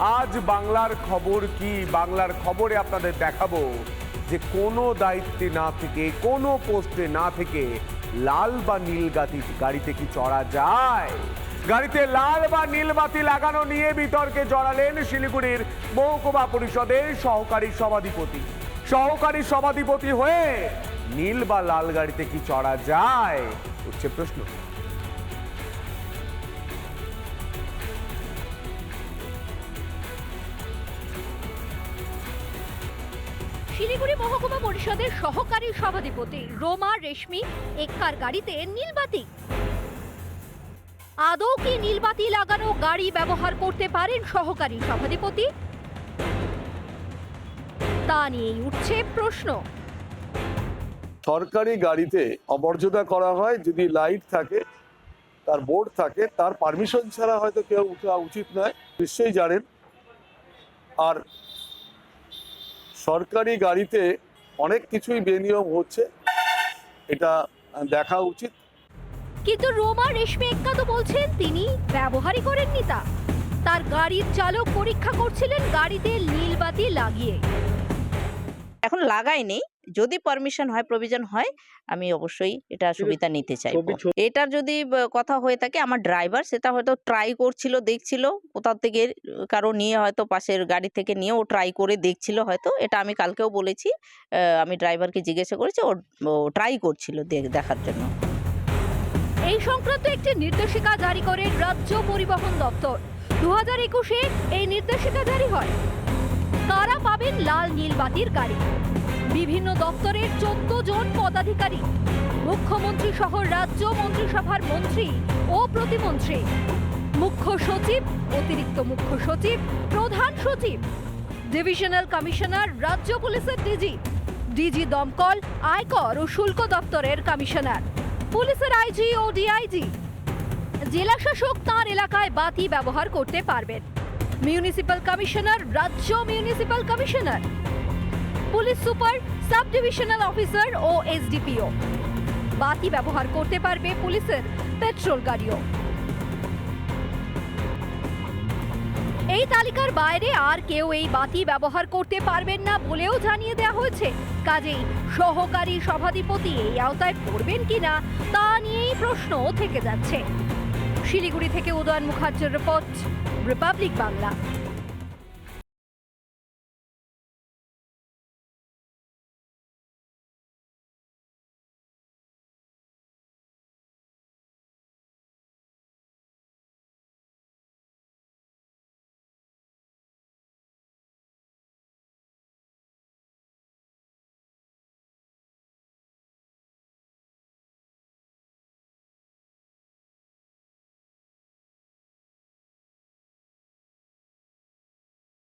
আজ বাংলার খবর কি? বাংলার খবরে আপনাদের দেখাবো যে কোনো দায়িত্বে না থেকে, কোনো পোস্টে না থেকে লাল বা নীল গাড়ি গাড়িতে কি চড়া যায়? গাড়িতে লাল বা নীল বাতি লাগানো নিয়ে বিতর্কে জড়ালেন শিলিগুড়ির মহকুমা পরিষদের সহকারী সভাধিপতি। সহকারী সভাধিপতি হয়ে নীল বা লাল গাড়িতে কি চড়া যায়? উঠছে প্রশ্ন। শিলিগুড়ি মহকুমা পরিষদের সহকারী সভাধিপতি রোমা রেশমি এক্কার গাড়িতে নীলবাতি। আদৌ কি নীলবাতি লাগানো গাড়ি ব্যবহার করতে পারেন সহকারী সভাধিপতি? তা নিয়েই উঠছে প্রশ্ন। সরকারি গাড়িতে অমর্যাদা করা হয়, যদি লাইট থাকে, তার বোর্ড থাকে, তার পারমিশন ছাড়া হয়তো কেউ উঠা উচিত নয়, নিশ্চয়ই জানেন। আর সরকারি গাড়িতে অনেক কিছুই বেনিয়ম হচ্ছে, এটা দেখা উচিত। কিন্তু রোমা রেশমি এক্কা তো বলছেন তিনি ব্যবহারই করেননি তা। তার গাড়ির চালক পরীক্ষা করছিলেন গাড়িতে নীলবাতি লাগিয়ে। এখন লাগাই নেই। যদি পারমিশন হয় প্রভিজন হয় আমি অবশ্যই এটা সুবিধা নিতে চাই এটার যদি কথা হয়ে থাকে আমার ড্রাইভার সেটা হয়তো ট্রাই করছিল দেখছিল কোথাও থেকে কারও নিয়ে হয়তো পাশের গাড়ি থেকে নিয়ে ও ট্রাই করে দেখছিল হয়তো এটা আমি কালকেও বলেছি। আহ, আমি ড্রাইভারকে জিজ্ঞাসা করেছি ও ট্রাই করছিল দেখার জন্য। এই সংক্রান্ত একটি নির্দেশিকা জারি করে রাজ্য পরিবহন দপ্তর। দু হাজার একুশে এই নির্দেশিকা জারি হয়। পাবেন লাল, নীল বাতির গাড়ি। বিভিন্ন দপ্তরের চোদ্দ জন পদাধিকারী, মুখ্যমন্ত্রী সহ রাজ্য মন্ত্রিসভার মন্ত্রী ও প্রতিমন্ত্রী, মুখ্য সচিব, অতিরিক্ত মুখ্য সচিব, প্রধান সচিব, ডিভিশনাল কমিশনার, রাজ্য পুলিশের ডিজি ডিজি দমকল, আয়কর ও শুল্ক দপ্তরের কমিশনার, পুলিশের আইজি ও ডিআইজি। জেলা শাসক তাঁর এলাকায় বাতি ব্যবহার করতে পারবেন। মিউনিসিপাল কমিশনার রাজ্য municipal commissioner police super sub divisional officer ও এসডিপিও বাতি ব্যবহার করতে পারবে পুলিশের পেট্রোল গাড়িও। এই তালিকার বাইরে আর কেউ এই বাতি ব্যবহার করতে পারবেন না বলেও জানিয়ে দেওয়া হয়েছে। কাজেই সহকারী সভাধিপতি এই আওতায় পড়বেন কিনা তা নিয়েই প্রশ্ন থেকে যাচ্ছে। শিলিগুড়ি থেকে উদয়ন মুখার্জির রিপোর্ট। রিপাবলিক বাংলা